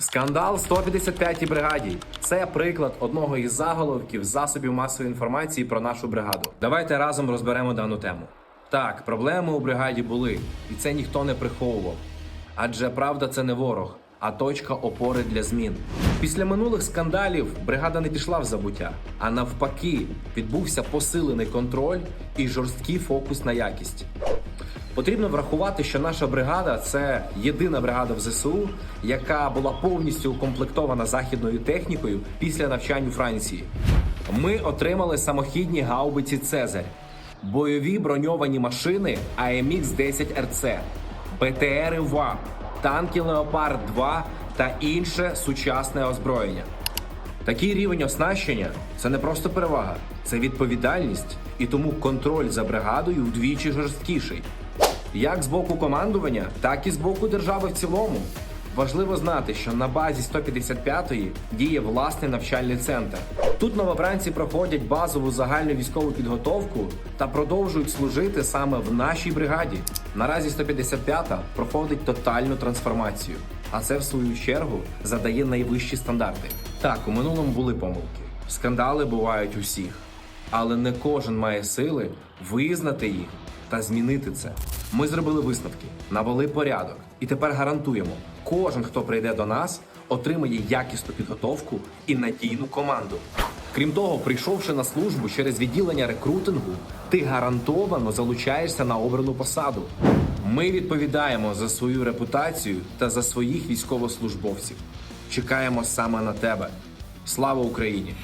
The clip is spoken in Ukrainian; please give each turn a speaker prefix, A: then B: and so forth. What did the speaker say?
A: Скандал 155-й бригаді. Це приклад одного із заголовків засобів масової інформації про нашу бригаду. Давайте разом розберемо дану тему. Так, проблеми у бригаді були, і це ніхто не приховував. Адже правда це не ворог, а точка опори для змін. Після минулих скандалів бригада не пішла в забуття, а навпаки, відбувся посилений контроль і жорсткий фокус на якість. Потрібно врахувати, що наша бригада це єдина бригада в ЗСУ, яка була повністю укомплектована західною технікою після навчань у Франції. Ми отримали самохідні гаубиці Цезарь, бойові броньовані машини АМХ 10 РЦ, БТРи ВАП, танки Леопард 2 та інше сучасне озброєння. Такий рівень оснащення це не просто перевага, це відповідальність, і тому контроль за бригадою вдвічі жорсткіший. Як з боку командування, так і з боку держави в цілому. Важливо знати, що на базі 155-ї діє власний навчальний центр. Тут новобранці проходять базову загальну військову підготовку та продовжують служити саме в нашій бригаді. Наразі 155-та проходить тотальну трансформацію, а це в свою чергу задає найвищі стандарти. Так, у минулому були помилки. Скандали бувають усіх, але не кожен має сили визнати їх та змінити це. Ми зробили висновки, навели порядок, і тепер гарантуємо, кожен, хто прийде до нас, отримає якісну підготовку і надійну команду. Крім того, прийшовши на службу через відділення рекрутингу, ти гарантовано залучаєшся на обрану посаду. Ми відповідаємо за свою репутацію та за своїх військовослужбовців. Чекаємо саме на тебе. Слава Україні!